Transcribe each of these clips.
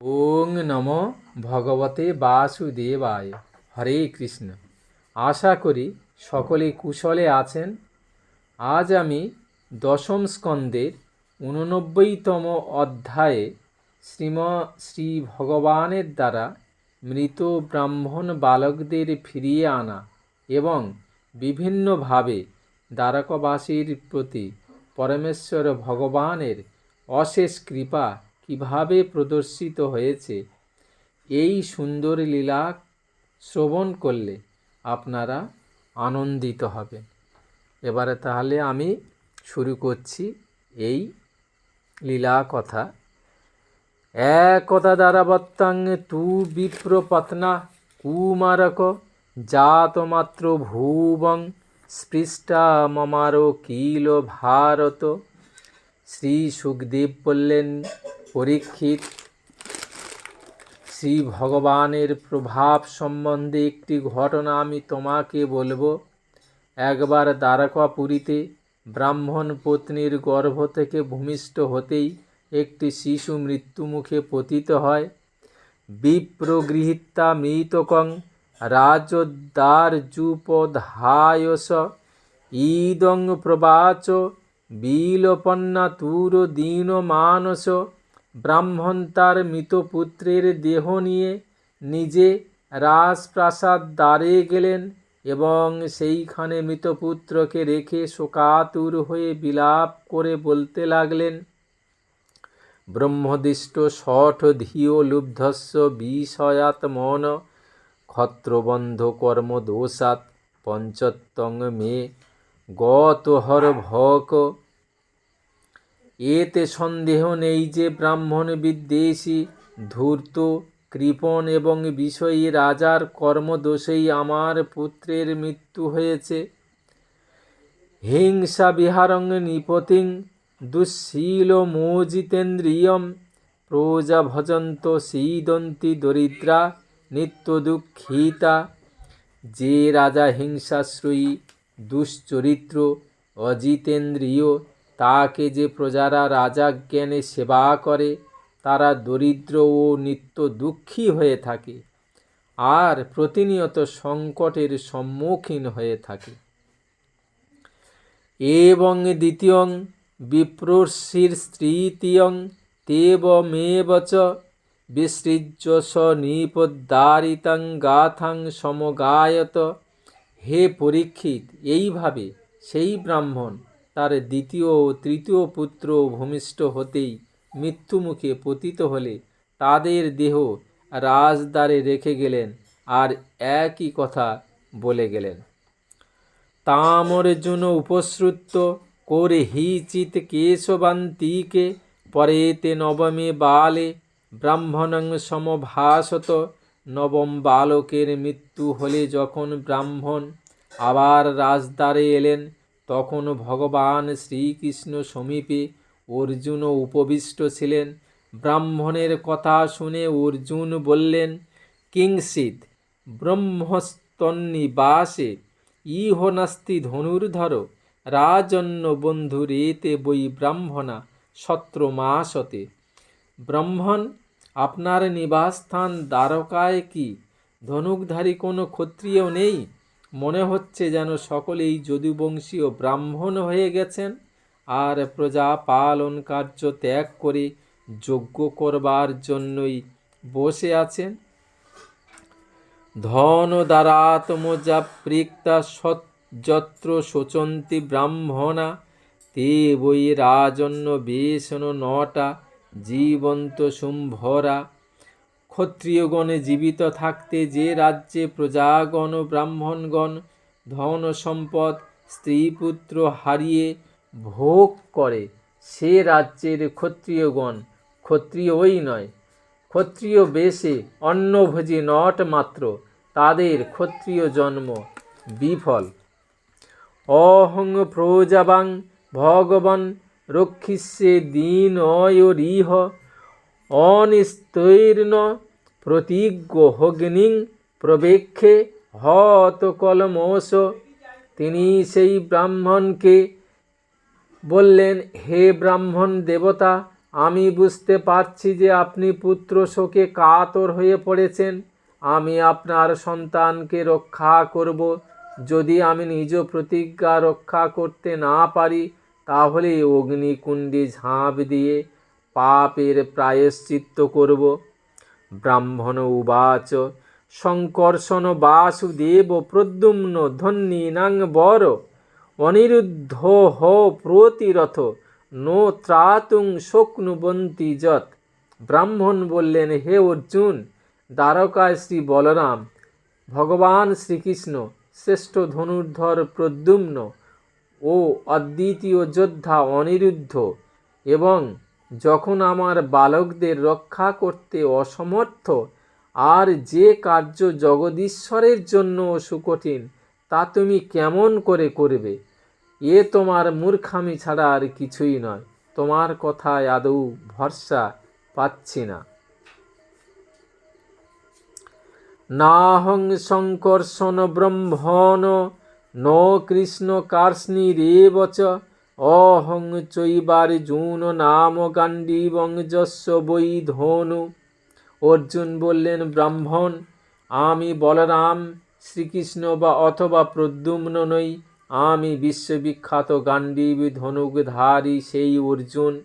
ওং নম ভগবতে বাসুদেবায়। হরে কৃষ্ণ। আশা করি সকলে কুশলে আছেন। আজ আমি দশম স্কন্দের উননব্বইতম অধ্যায়ে শ্রীম শ্রী ভগবানের দ্বারা মৃত ব্রাহ্মণ বালকদের ফিরিয়ে আনা এবং বিভিন্নভাবে দ্বারকাবাসীর প্রতি পরমেশ্বর ভগবানের অশেষ কৃপা কীভাবে প্রদর্শিত হয়েছে? এই সুন্দর লীলা শ্রবণ করলে আপনারা আনন্দিত হবেন। এবারে তাহলে আমি শুরু করছি এই লীলা কথা। একতা দ্বারাবত্তাং তু বিপ্রপত্না কুমারক জাতমাত্র ভুবং স্পৃষ্টা মমারো কিল ভারত। শ্রী সুখদেব বললেন পরীক্ষিত। শ্রী ভগবানের প্রভাব সম্বন্ধে একটি ঘটনা আমি তোমাকে বলব। একবার দ্বারকাপুরীতে ব্রাহ্মণ পত্নীর গর্ভ থেকে ভূমিষ্ঠ হতেই একটি শিশু মৃত্যুমুখে পতিত হয়। বিপ্রগৃহীতা মৃতকং রাজোদ্দারযুপধায়স ইদং প্রবাচ বিলপন্না তুর দীন মানস ব্রাহ্মণ তার মৃতপুত্রের দেহ নিয়ে নিজে রাজপ্রাসাদ দ্বারে গেলেন এবং সেইখানে মৃতপুত্রকে রেখে শোকাতুর হয়ে বিলাপ করে বলতে লাগলেন, ব্রহ্মদিষ্ট শঠ ধিও লুব্ধস্য বিষয়াত মন, ক্ষত্রবন্ধ কর্ম দোষাত পঞ্চত্তং মে গতহর ভক এতে সন্দেহ নেই যে ব্রাহ্মণ বিদ্বেষী, ধূর্ত, কৃপণ এবং বিষয়ী রাজার কর্মদোষেই আমার পুত্রের মৃত্যু হয়েছে। হিংসা বিহারং নিপতিং দুঃশীল মোজিতেন্দ্রিয়ম, প্রজা ভজন্ত সীদন্তি দরিদ্রা নিত্য দুঃখিতা যে রাজা হিংসাশ্রয়ী, দুশ্চরিত্র, অজিতেন্দ্রিয় তাকে যে প্রজারা রাজা জ্ঞানে সেবা করে, তারা দরিদ্র ও নিত্য দুঃখী হয়ে থাকে, আর প্রতিনিয়ত সংকটের সম্মুখীন হয়ে থাকে। এবং দ্বিতীয়ং বিপ্রর্ষির তৃতীয়ং তেবমেব চ, বিসৃজ্য স নিপদ্দারিতাং গাথাং সমগায়ত। হে পরীক্ষিত, এইভাবে সেই ব্রাহ্মণ তার দ্বিতীয় ও তৃতীয় পুত্র ভূমিষ্ঠ হতেই মৃত্যুমুখে পতিত হলে তাদের দেহ রাজদ্বারে রেখে গেলেন আর একই কথা বলে গেলেন। তামর্জুন উপশ্রুত করে হি চিত কেশবান্তিকে পরেতে নবমে বালে ব্রাহ্মণং সমভাসত নবম বালকের মৃত্যু হলে যখন ব্রাহ্মণ আবার রাজদ্বারে এলেন তখন ভগবান শ্রীকৃষ্ণ সমীপে অর্জুন উপবিষ্ট ছিলেন। ব্রাহ্মণের কথা শুনে অর্জুন বললেন, কিংসিত, ব্রহ্মস্তন্নিবাসে ইহ নাস্তি ধনুর্ধর, রাজন্য বন্ধুরেতে বই ব্রাহ্মণা সত্র মাসতে ব্রাহ্মণ, আপনার নিবাসস্থান দ্বারকায় কি? ধনুকধারী কোনো ক্ষত্রিয় নেই? মনে হচ্ছে যেন সকলেই যদুবংশীয় ব্রাহ্মণ হয়ে গেছেন, আর প্রজা পালন কার্য ত্যাগ করে যজ্ঞ করবার জন্যই বসে আছেন। ধন দ্বারাত্মজা প্রিক্তা সযত্র শোচন্তি ব্রাহ্মণা তে বই রাজন্য বেশন নটা জীবন্ত শুম্ভরা ক্ষত্রিয়গণে জীবিত থাকতে যে রাজ্যে প্রজাগণ ব্রাহ্মণগণ ধন সম্পদ স্ত্রীপুত্র হারিয়ে ভোগ করে, সে রাজ্যের ক্ষত্রিয়গণ। ক্ষত্রিয়ই নয়। ক্ষত্রিয় বেশে অন্নভোজী নট মাত্র, তাদের ক্ষত্রিয় জন্ম বিফল। অহং প্রজাবাং ভগবান রক্ষিষ্যে দীন অয়রিহ অনিস্তৈর্ন প্রতিজ্ঞ হগ্নিং প্রবেক্ষে হত কলমোস তিনি সেই ব্রাহ্মণকে বললেন, হে ব্রাহ্মণ দেবতা, আমি বুঝতে পারছি যে আপনি পুত্র শোকে কাতর হয়ে পড়েছেন। আমি আপনার সন্তানকে রক্ষা করব। যদি আমি নিজ প্রতিজ্ঞা রক্ষা করতে না পারি, তাহলে অগ্নিকুণ্ডে ঝাঁপ দিয়ে পাপের প্রায়শ্চিত্ত করব। ব্রাহ্মণ উবাচ শঙ্কর্ষণ বাসুদেব প্রদ্যুম্ন ধন্যী নাং বর, অনিরুদ্ধ হ প্রতিরথ, নো ত্রাতুং শোকনুবন্তী যত ব্রাহ্মণ বললেন, হে অর্জুন দ্বারকায় শ্রী বলরাম, ভগবান শ্রীকৃষ্ণ, শ্রেষ্ঠ ধনুর্ধর প্রদ্যুম্ন, ও অদ্বিতীয় যোদ্ধা অনিরুদ্ধ, এবং যখন আমার বালকদের রক্ষা করতে অসমর্থ, আর যে কার্য জগদীশ্বরের জন্য সুকঠিন, তা তুমি কেমন করে করবে? এ তোমার মূর্খামি ছাড়া আর কিছুই নয়। তোমার কথায় আদৌ ভরসা পাচ্ছি না। নাহং শঙ্কর্ষণ ব্রহ্মণ, ন কৃষ্ণ কার্ষ্ণীরেব চ অহং চৈবার জুন নাম গান্ডীবং যস্য বৈ ধনু। অর্জুন বললেন, ব্রাহ্মণ, আমি বলরাম, শ্রীকৃষ্ণ বা অথবা প্রদ্যুম্ন নই। আমি বিশ্ববিখ্যাত গান্ডীব ধনুকধারী সেই অর্জুন।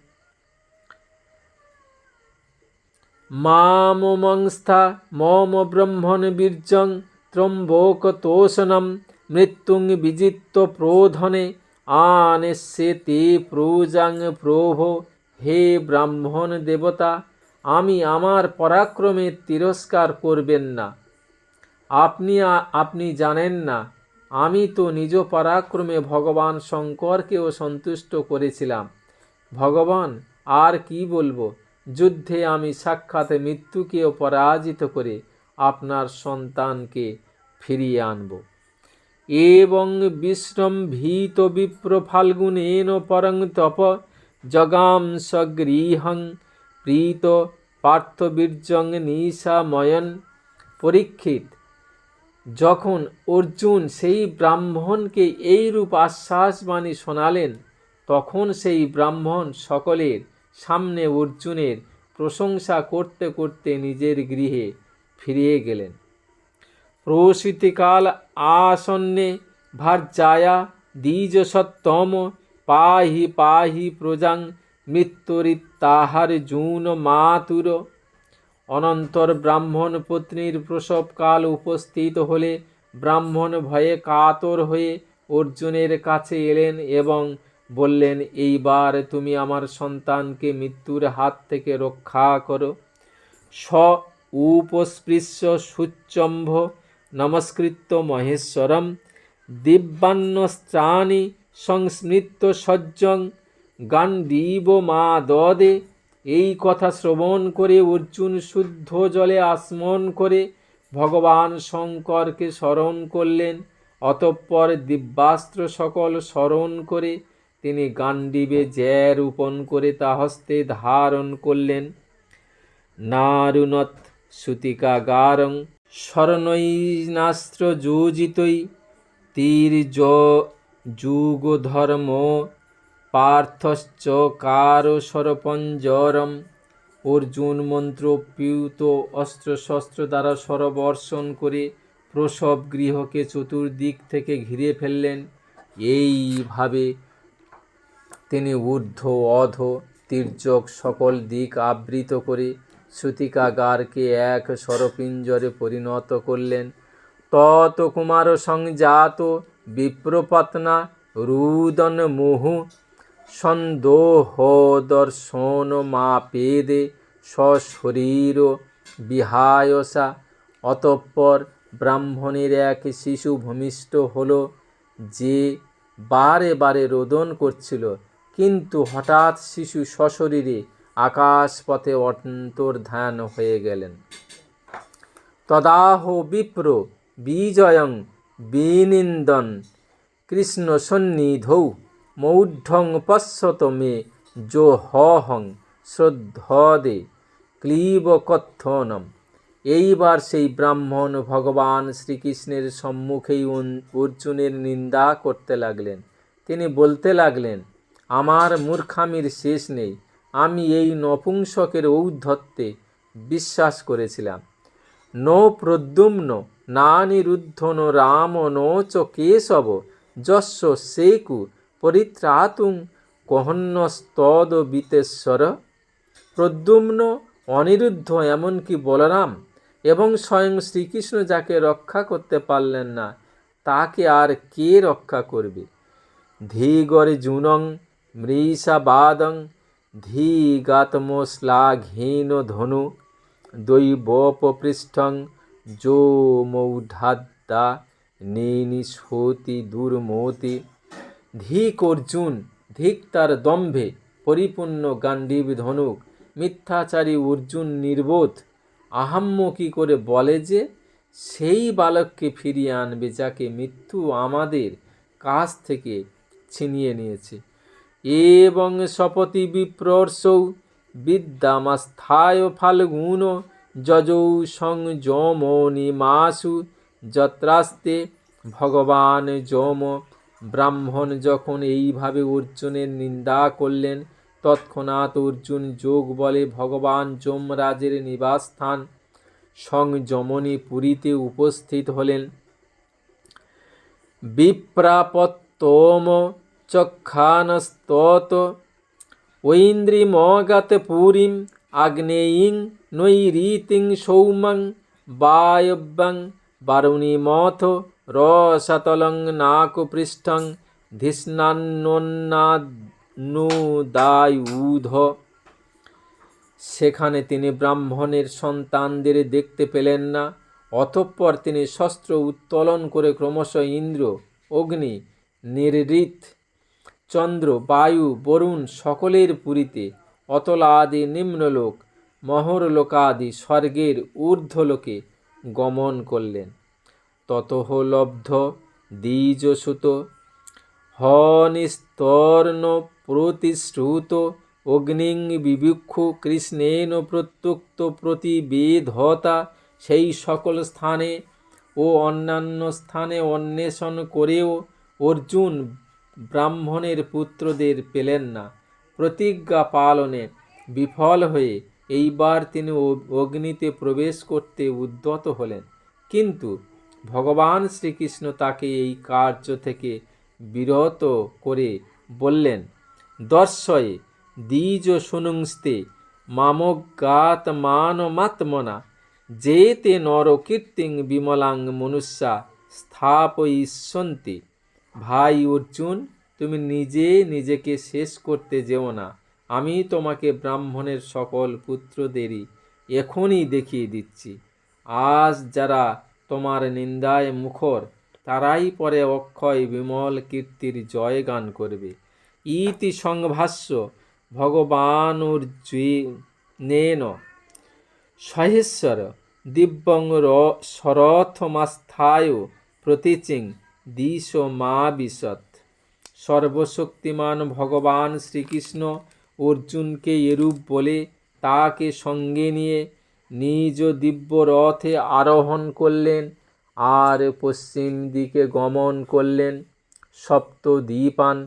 মামংস্থা মম ব্রহ্মণ বীর্যং, ত্রম্বক তোষণম, মৃত্যুং বিজিত্য প্রোধনে। আনেশ্যে তে প্রজাং প্রভ হে ব্রাহ্মণ দেবতা, আমি আমার পরাক্রমের তিরস্কার করবেন না। আপনি আপনি জানেন না, আমি তো নিজ পরাক্রমে ভগবান শঙ্করকেও সন্তুষ্ট করেছিলাম। ভগবান, আর কি বলব? যুদ্ধে আমি সাক্ষাৎ মৃত্যুকেও পরাজিত করে আপনার সন্তানকে ফিরিয়ে আনব। এবং বিশ্রম্ভীত বিপ্র ফাল্গুনেন পরং তপ জগাম সগৃহং প্রীত পার্থবীর্যং নিশাময়ন। পরীক্ষিত, যখন অর্জুন সেই ব্রাহ্মণকে এইরূপ আশ্বাসবাণী শোনালেন, তখন সেই ব্রাহ্মণ সকলের সামনে অর্জুনের প্রশংসা করতে করতে নিজের গৃহে ফিরিয়ে গেলেন। প্রসূতিকাল আসন্নে ভার্যায়া দ্বিজ সত্তম পাহি পাহি প্রজাং মৃত্যুরিত্তাহার জুন মাতুর অনন্তর ব্রাহ্মণ পত্নীর প্রসবকাল উপস্থিত হলে ব্রাহ্মণ ভয়ে কাতর হয়ে অর্জুনের কাছে এলেন এবং বললেন, এইবার তুমি আমার সন্তানকে মৃত্যুর হাত থেকে রক্ষা করো। স উপস্পৃশ্য সুচ্চম্ভ। নমস্কৃত্য মহেশ্বরম দিব্যান্নস্ত্রাণি সংস্মৃত্য সজ্জং গান্ডীব মা দদে। এই কথা শ্রবণ করে অর্জুন শুদ্ধ জলে আসমন করে ভগবান শঙ্করকে স্মরণ করলেন। অতঃপর দিব্যাস্ত্র সকল স্মরণ করে তিনি গান্ডীবে জ্যা রোপণ করে তা হস্তে ধারণ করলেন। নারুণত সুতিকাগারং স্মরণৈনাস্ত্র যোজিতই তীর যুগ ধর্ম পার্থশ্চ কার সরপঞ্জরম অর্জুন মন্ত্র পিউত অস্ত্রশস্ত্র দ্বারা সরবর্ষণ করে প্রসব গৃহকে চতুর্দিক থেকে ঘিরে ফেললেন। এইভাবে তিনি ঊর্ধ্ব, অধ, তির্যক সকল দিক আবৃত করে শ্রুতিকাগারকে এক সরপিঞ্জরে পরিণত করলেন। তত কুমার সংজাত বিপ্রপত্না রুদন মুহু সন্দোহ দর্শন মা পেদে সশরীর বিহায়সা। অতঃপর ব্রাহ্মণের এক শিশু ভূমিষ্ঠ হল, যে বারে বারে রোদন করছিল। কিন্তু হঠাৎ শিশু সশরীরে আকাশপথে অন্তর্ধান হয়ে গেলেন। তদাহ বিপ্র বিজয়ং বিনিন্দন কৃষ্ণ সন্নিধৌ মৌঢং পশ্যত মে যো হহং শ্রদ্ধদে ক্লীবকথনম এইবার সেই ব্রাহ্মণ ভগবান শ্রীকৃষ্ণের সম্মুখেই অর্জুনের নিন্দা করতে লাগলেন। তিনি বলতে লাগলেন, আমার মূর্খামির শেষ নেই। আমি এই নপুংসকের ঔদ্ধত্যে বিশ্বাস করেছিলাম। নো প্রদ্যুম্ন নানিরুদ্ধন রাম নো চ কেশব যস্য সেকু পরিত্রাতুং কহন্যস্তদ বিতেশ্বর। প্রদ্যুম্ন, অনিরুদ্ধ এমনকি বলরাম এবং স্বয়ং শ্রীকৃষ্ণ যাকে রক্ষা করতে পারলেন না, তাকে আর কে রক্ষা করবে? ধীগরে জুনং মৃষা বাদং ধী গাতম শ্লাঘীন ধনু দৈবপৃষ্ঠং যো মৌঢাদ্দা নিনিশোতি দুর্মতি। ধিক অর্জুন, ধিক তার দম্ভে, পরিপূর্ণ গান্ডীব ধনুক, মিথ্যাচারী অর্জুন নির্বোধ। আহাম্মকি করে বলে যে, সেই বালককে ফিরিয়ে আনবে যাকে মৃত্যু আমাদের কাছ থেকে ছিনিয়ে নিয়েছে। এবং শপতি বিপ্রর্ষৌ বিদ্যামাস্থায় ফাল্গুন যজৌ সংযমনি মাসু যত্রাস্তে ভগবান যম। ব্রাহ্মণ যখন এইভাবে অর্জুনের নিন্দা করলেন, তৎক্ষণাৎ অর্জুন যোগ বলে ভগবান যমরাজের নিবাসস্থান সংযমনী পুরীতে উপস্থিত হলেন। বিপ্রাপত্তম চক্ষানস্তত ঐন্দ্রিমগত পুরীম আগ্নেয়ীং নৈরীতিং সৌমং বায়ব্যং বারুণীমথ রসতলং নাকপৃষ্ঠং ধিষ্ণান্নোন্নানুদায়ুধ সেখানে তিনি ব্রাহ্মণের সন্তানদের দেখতে পেলেন না, অতঃপর তিনি শস্ত্র উত্তোলন করে ক্রমশ ইন্দ্র, অগ্নি নির্ঋত চন্দ্র, বায়ু, বরুণ সকলের পুরীতে। অতলা আদি নিম্নলোক, মহরলোকাদি স্বর্গের ঊর্ধ্বলোকে গমন করলেন। ততহ লব্ধ, দ্বিজসুত, হনিস্তর্ণ প্রতিশ্রুত, অগ্নিং বিবিক্ষু কৃষ্ণেন প্রত্যুক্ত প্রতিবেধতা। সেই সকল স্থানে ও অন্যান্য স্থানে অন্বেষণ করেও অর্জুন ব্রাহ্মণের পুত্রদের পেলেন না। প্রতিজ্ঞা পালনে বিফল হয়ে এইবার তিনি অগ্নিতে প্রবেশ করতে উদ্যত হলেন। কিন্তু ভগবান শ্রীকৃষ্ণ তাকে এই কার্য থেকে বিরত করে বললেন, দর্শয়ে, দ্বিজ শুনুংস্তে মামজ্ঞাত মানমাত্মনা যে তে নর কীর্তিং বিমলাং মনুষ্যা স্থাপয়িষ্যন্তি। ভাই অর্জুন, তুমি নিজে নিজেকে শেষ করতে যেও না। আমি তোমাকে ব্রাহ্মণের সকল পুত্রদেরই এখনই দেখিয়ে দিচ্ছি। আজ যারা তোমার নিন্দায় মুখর, তারাই পরে অক্ষয় বিমল কীর্তির জয় গান করবে। ইতি সংভাষ্য ভগবানুর্জুনেন সহেশ্বর, দিব্যং র শরথমাস্থায় প্রতীচিং। দিশ মা বিশত সর্বশক্তিমান ভগবান শ্রীকৃষ্ণ অর্জুনকে এরূপ বলে তাকে সঙ্গে নিয়ে নিজ দিব্য রথে আরোহণ করলেন আর পশ্চিম দিকে গমন করলেন। সপ্ত দ্বীপান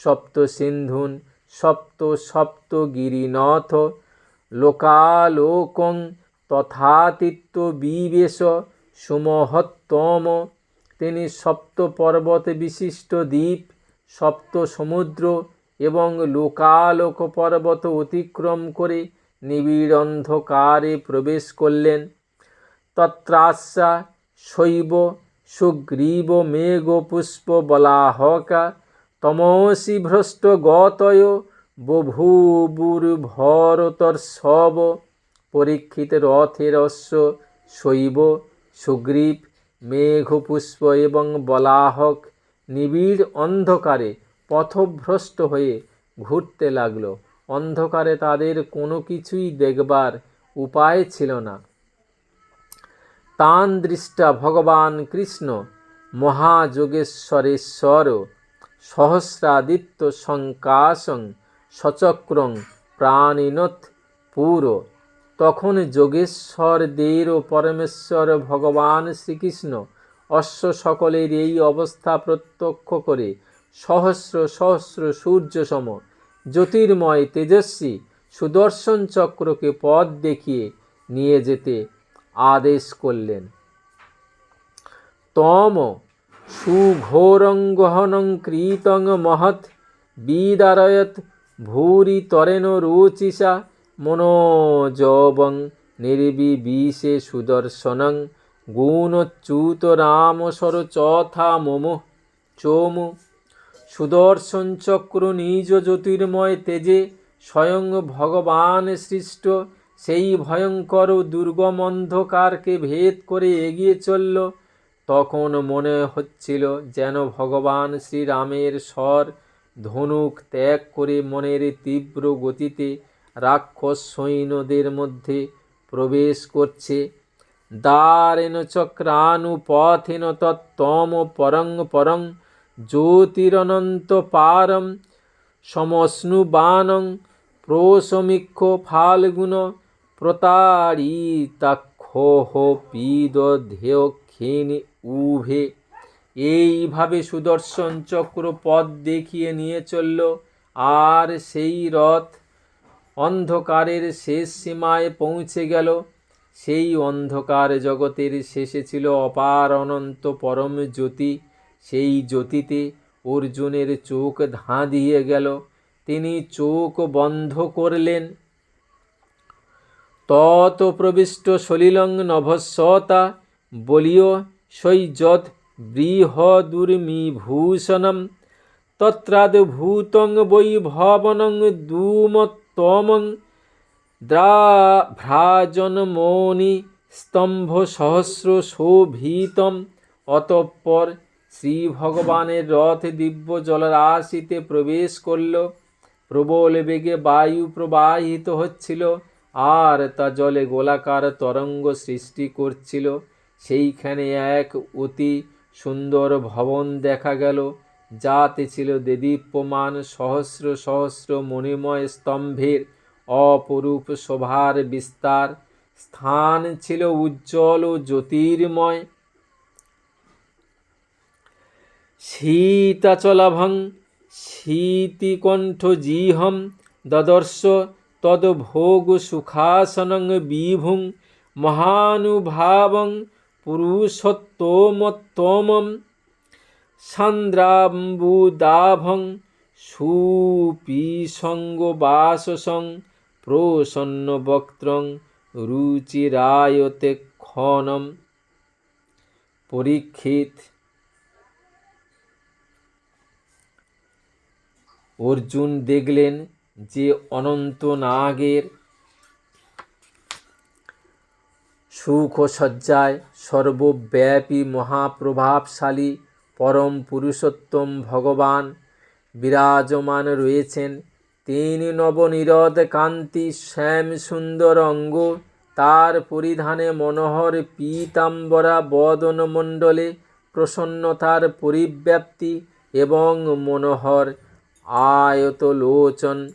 সপ্ত সিন্ধুন সপ্ত সপ্ত গিরিনথ লোকালোকং তথাতীত্য বিবেশ সুমহত্তম তিনি সপ্ত পর্বত বিশিষ্ট দ্বীপ সপ্ত সমুদ্র এবং লোকালোক পর্বত অতিক্রম করে নিবিড় অন্ধকারে প্রবেশ করলেন। তত্রাস্যা শৈব সুগ্রীব মেঘ পুষ্প বলাহকা তমসি ভ্রষ্ট গতয় বভূবুর্ভরতর্ষব পরীক্ষিত রথের অশ্ব শৈব সুগ্রীব মেঘপুষ্প এবং বলাহক নিবিড় অন্ধকারে পথভ্রষ্ট হয়ে ঘুরতে লাগল। অন্ধকারে তাদের কোনো কিছুই দেখবার উপায় ছিল না। তান দৃষ্টা ভগবান কৃষ্ণ, মহাযোগেশ্বরেশ্বর, সহস্রাদিত্য সংকাশং সচক্রং প্রাণিনত পুর। তখন যোগেশ্বরদের ও পরমেশ্বর ভগবান শ্রীকৃষ্ণ অশ্ব সকলের এই অবস্থা প্রত্যক্ষ করে সহস্র সহস্র সূর্যসম জ্যোতির্ময় তেজস্বী সুদর্শন চক্রকে পথ দেখিয়ে নিয়ে যেতে আদেশ করলেন। তম সুঘোরং গহনং কৃতং মহৎ বিদারয়ত ভূরি তরেণ রুচিষা মনোজবং নির্বিবিষে সুদর্শনং গুণচ্যুত রাম সর চথা মম চমু। সুদর্শন চক্র নিজ জ্যোতির্ময় তেজে স্বয়ং ভগবান সৃষ্ট। সেই ভয়ঙ্কর দুর্গম অন্ধকারকে ভেদ করে এগিয়ে চলল। তখন মনে হচ্ছিল যেন ভগবান শ্রীরামের স্বর ধনুক ত্যাগ করে মনের তীব্র গতিতে রাক্ষস সৈন্যদের মধ্যে প্রবেশ করছে। দারেণ চক্রানু পথেন তত্তম পরং পরং জ্যোতিরনন্ত পারম সমশ্নুবানং প্রশমিক্ষ ফাল্গুণ প্রতারিতাক্ষোহ পিদ ধেয়ক্ষিণী উভে। এইভাবে সুদর্শন চক্র পথ দেখিয়ে নিয়ে চলল। আর সেই রথ অন্ধকারের শেষ সীমায় পৌঁছে গেল। সেই অন্ধকার জগতের শেষে ছিল অপার অনন্ত পরম জ্যোতি। সেই জ্যোতিতে অর্জুনের চোখ ধাঁধিয়ে গেল। তিনি চোখ বন্ধ করলেন। তত প্রবিষ্ট সলিলং নভস্বতা বলিও সৈযৎ বৃহদুর্মিভূষণম। তত্রাদ্ভূতং বৈভবনং দুমত্তমং দ্রাভ্রাজনমৌনি স্তম্ভ সহস্র শোভিতম অতঃপর শ্রী ভগবানের রথ দিব্য জলরাশিতে প্রবেশ করল। প্রবল বেগে বায়ু প্রবাহিত হচ্ছিল, আর তা জলে গোলাকার তরঙ্গ সৃষ্টি করছিল। সেইখানে এক অতি সুন্দর ভবন দেখা গেল। যাতে ছিল দেদীপ্যমান সহস্র সহস্র মণিময় স্তম্ভের অপরূপ শোভার বিস্তার। স্থান ছিল উজ্জ্বল ও জ্যোতির্ময়। শীতাচলাভং শীতিকণ্ঠ জিহম দদর্শ তদ্ভোগ সুখাসনং বিভুং মহানুভাবং পুরুষোত্তমোত্তমম। সান্দ্রাম্বুদাভং প্রসন্ন বক্ত্রং রুচিরায়তে ক্ষণম। পরীক্ষিত অর্জুন দেখলেন যে অনন্ত নাগের সুখ সজ্জায় সর্বব্যাপী মহাপ্রভাবশালী পরম পুরুষোত্তম ভগবান। বিরাজমান রয়েছেন তিনি নবনিরদ কান্তি শ্যাম সুন্দর অঙ্গ। তার পরিধানে মনোহর পীতাম্বরা বদনমণ্ডলে প্রসন্নতার পরিব্যাপ্তি এবং মনোহর আয়ত লোচন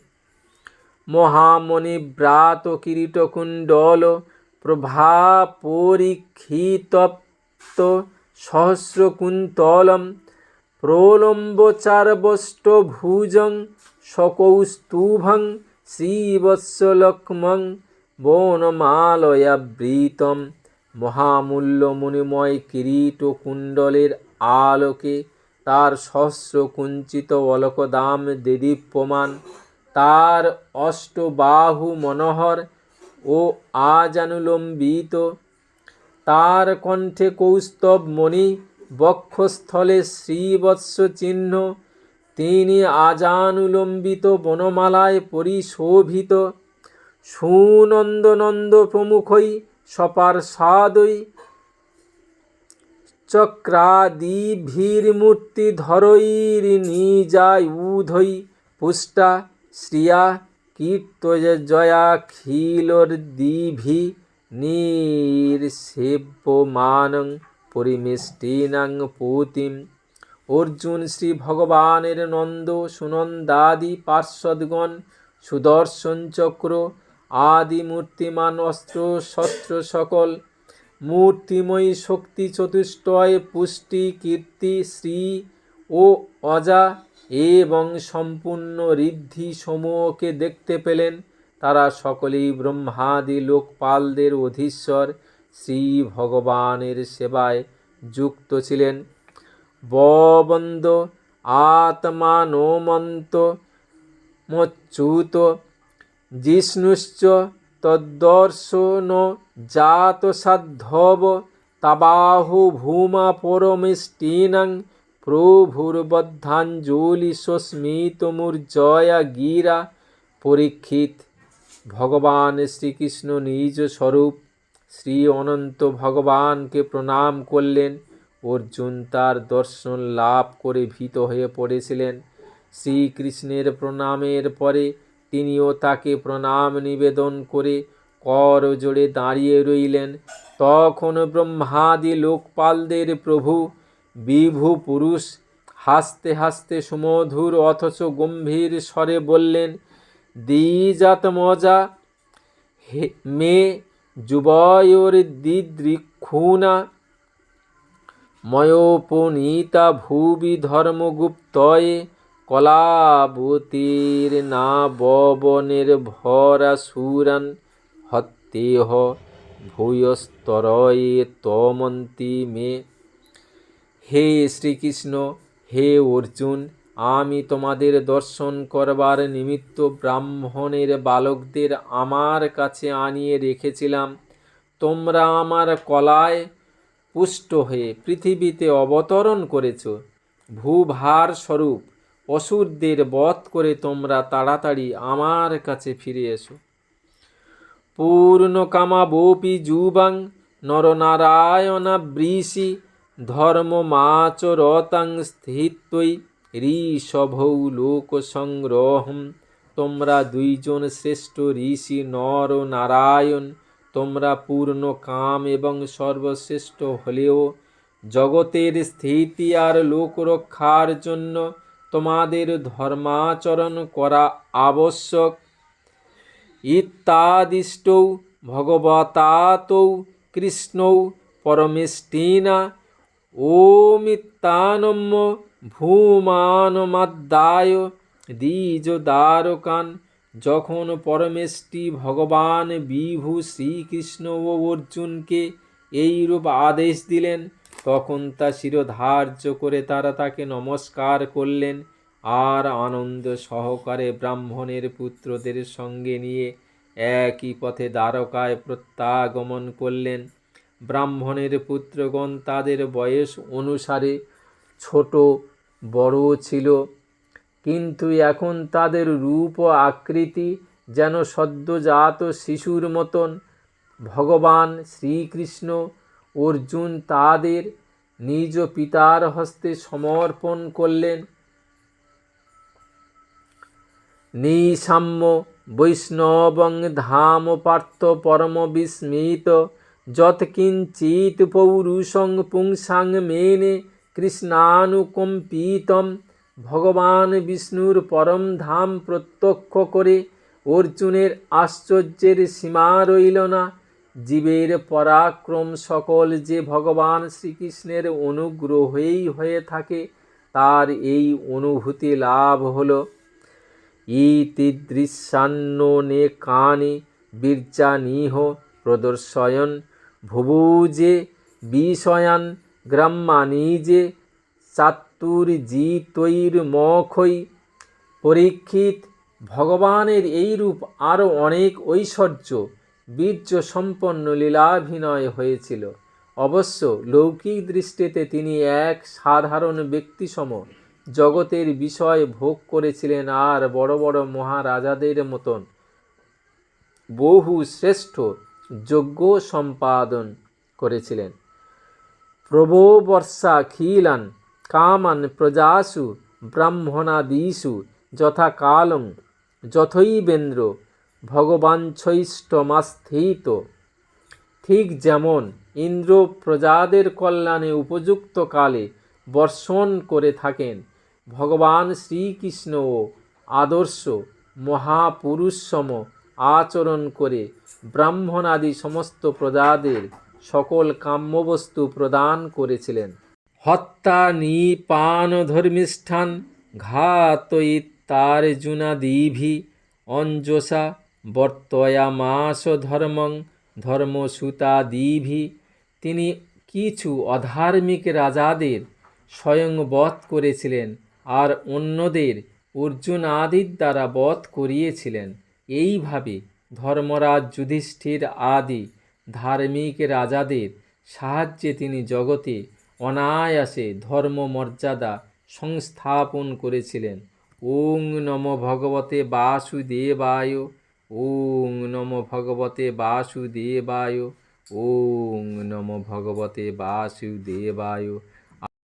মহামণিব্রাত কিরীটকুণ্ডল প্রভা পরীক্ষিতপ্ত সহস্রকুন্তলম প্রলম্বচারবষ্টভুজং সকৌস্তুভং শ্রীবৎসলক্ষ্মং বনমালয়াবৃতম মহামূল্যমণিময় কিরীটকুণ্ডলের আলোকে তার সহস্র কুঞ্চিত অলকদাম দেদীপ্যমান। তার অষ্টবাহু মনোহর ও আজানুলম্বিত তার কণ্ঠে কৌস্তব মণি, বক্ষস্থলে শ্রীবৎস চিহ্ন, তিনি আজানুলম্বিত বনমালায় পরিশোভিত, সুনন্দনন্দ প্রমুখই সপার্ষাদই চক্রাদিভির্মূর্তিধরৈর নিজায় উধৈ পুষ্টা, শ্রিয়া কীর্তজয়াখিলোর্দিভি নির্সেব্যমানং পরিমিষ্টিনাং পুতিম অর্জুন শ্রী ভগবানের নন্দ সুনন্দাদি পার্শ্বদগণ সুদর্শন চক্র আদি মূর্তিমান অস্ত্র শস্ত্র সকল মূর্তিময়ী শক্তি চতুষ্টয় পুষ্টি কীর্তি শ্রী ও অজা এবং সম্পূর্ণ ঋদ্ধি সমূহকে দেখতে পেলেন তারা সকলেই ব্রহ্মাদি লোকপালদের অধীশ্বর। শ্রী ভগবানের সেবায় যুক্ত ছিলেন। ববন্দ আত্মানোমন্ত মচ্যুত জিষ্ণুশ্চ তদ্দর্শন জাত সাধ্যব তাবাহু ভূমা পরমিষ্টিনাং প্রভুর্বদ্ধাঞ্জলি সস্মিতমূর্জয়া গিরা পরীক্ষিত। ভগবান শ্রীকৃষ্ণ নিজ স্বরূপ শ্রী অনন্ত ভগবানকে প্রণাম করলেন। অর্জুন তার দর্শন লাভ করে ভীত হয়ে পড়েছিলেন। শ্রীকৃষ্ণের প্রণামের পরে তিনিও তাকে প্রণাম নিবেদন করে কর জোড়ে দাঁড়িয়ে রইলেন। তখন ব্রহ্মাদি লোকপালদের প্রভু, বিভু পুরুষ হাসতে হাসতে সুমধুর অথচ গম্ভীর স্বরে বললেন দ্বিজাত মজা হে মে যুবয়োর দিদৃক্ষুনা ময়োপনীতা ভুবি ধর্মগুপ্তয়ে কলাবতীর না ববনের ভরা সুরান হত্যেহ ভূয়স্তরয়ে তমন্তি মে। হে শ্রীকৃষ্ণ, হে অর্জুন আমি তোমাদের দর্শন করবার নিমিত্ত ব্রাহ্মণের বালকদের আমার কাছে আনিয়ে রেখেছিলাম। তোমরা আমার কলায় পুষ্ট হয়ে পৃথিবীতে অবতরণ করেছ। ভূভার স্বরূপ, অসুরদের বধ করে তোমরা তাড়াতাড়ি আমার কাছে ফিরে এসো। পূর্ণকামা বোপি যুবাং নরনারায়ণা বৃষি ধর্মমাচরতাং স্থিত্বই ঋষভৌ লোক সংগ্রহম তোমরা দুইজন শ্রেষ্ঠ ঋষি নর নারায়ণ, তোমরা পূর্ণ কাম এবং সর্বশ্রেষ্ঠ হলেও জগতের স্থিতি আর লোক রক্ষার জন্য তোমাদের ধর্মাচরণ করা আবশ্যক। ইত্যাদিষ্টৌ ভগবতাতৌ কৃষ্ণৌ পরমেষ্টিনা। ওমিত্তানম্য ভূমানমাদ্দায় দ্বিজ দ্বারকান, যখন পরমেষ্টি ভগবান বিভু শ্রীকৃষ্ণ ও অর্জুনকে এইরূপ আদেশ দিলেন, তখন তা শিরোধার্য করে তারা তাকে নমস্কার করলেন আর আনন্দ সহকারে ব্রাহ্মণের পুত্রদের সঙ্গে নিয়ে একই পথে দ্বারকায় প্রত্যাগমন করলেন। ব্রাহ্মণের পুত্রগণ তাদের বয়স অনুসারে ছোট বড় ছিল। কিন্তু এখন তাদের রূপ ও আকৃতি যেন সদ্যজাত শিশুর মতন। ভগবান শ্রীকৃষ্ণ, অর্জুন তাদের নিজ পিতার হস্তে সমর্পণ করলেন। নিসাম্য বৈষ্ণবং ধাম পার্থ পরম বিস্মিত। যৎকিঞ্চিত পৌরুষং পুংসাং মেনে কৃষ্ণানুকম্পিতম। ভগবান বিষ্ণুর পরম ধাম প্রত্যক্ষ করে অর্জুনের আশ্চর্যের সীমা রইল না। জীবের পরাক্রম সকল যে ভগবান শ্রীকৃষ্ণের অনুগ্রহেই হয়ে থাকে, তার এই অনুভূতি লাভ হলো। ইতিদৃশ্যান্ন কানি বীর্যানিহ প্রদর্শয়ন। ভুভুজে বিষয়ান গ্রাম্যানিজে চাতুর্জিতৈর্মখৈ পরীক্ষিত ভগবানের এই রূপ আরও অনেক ঐশ্বর্য, বীর্য সম্পন্ন লীলাভিনয় হয়েছিল। অবশ্য লৌকিক দৃষ্টিতে তিনি এক সাধারণ ব্যক্তিসম। জগতের বিষয় ভোগ করেছিলেন আর বড় বড় মহারাজাদের মতন। বহু শ্রেষ্ঠ যজ্ঞ সম্পাদন করেছিলেন। প্রভোবর্ষা খিলান কামান প্রজাসু ব্রাহ্মণাদিষু যথা কালং যথৈবেন্দ্র ভগবাঞ্ছৈষ্টমাস্থিত ঠিক যেমন ইন্দ্র প্রজাদের কল্যাণে উপযুক্ত কালে বর্ষণ করে থাকেন, ভগবান শ্রীকৃষ্ণও আদর্শ মহাপুরুষসম আচরণ করে ব্রাহ্মণাদি সমস্ত প্রজাদের সকল কাম্যবস্তু প্রদান করেছিলেন। হত্যা নিপান ধর্মিষ্ঠান ঘাত ইত্যার্জুনাদিভি অঞ্জসা বর্তয়া বর্তয়ামাস ধর্মং ধর্মসূতাদিভি। তিনি কিছু অধার্মিক রাজাদের স্বয়ং বধ করেছিলেন আর অন্যদের অর্জুন আদির দ্বারা বধ করিয়েছিলেন। এইভাবে ধর্মরাজ যুধিষ্ঠির আদি ধার্মিক রাজাদের সাহায্যে তিনি জগতে অনায়াসে ধর্ম মর্যাদা সংস্থাপন করেছিলেন। ওং নম ভগবতে বাসুদেবায়, ওং নম ভগবতে বাসুদেবায়, ওং নম ভগবতে বাসুদেবায়।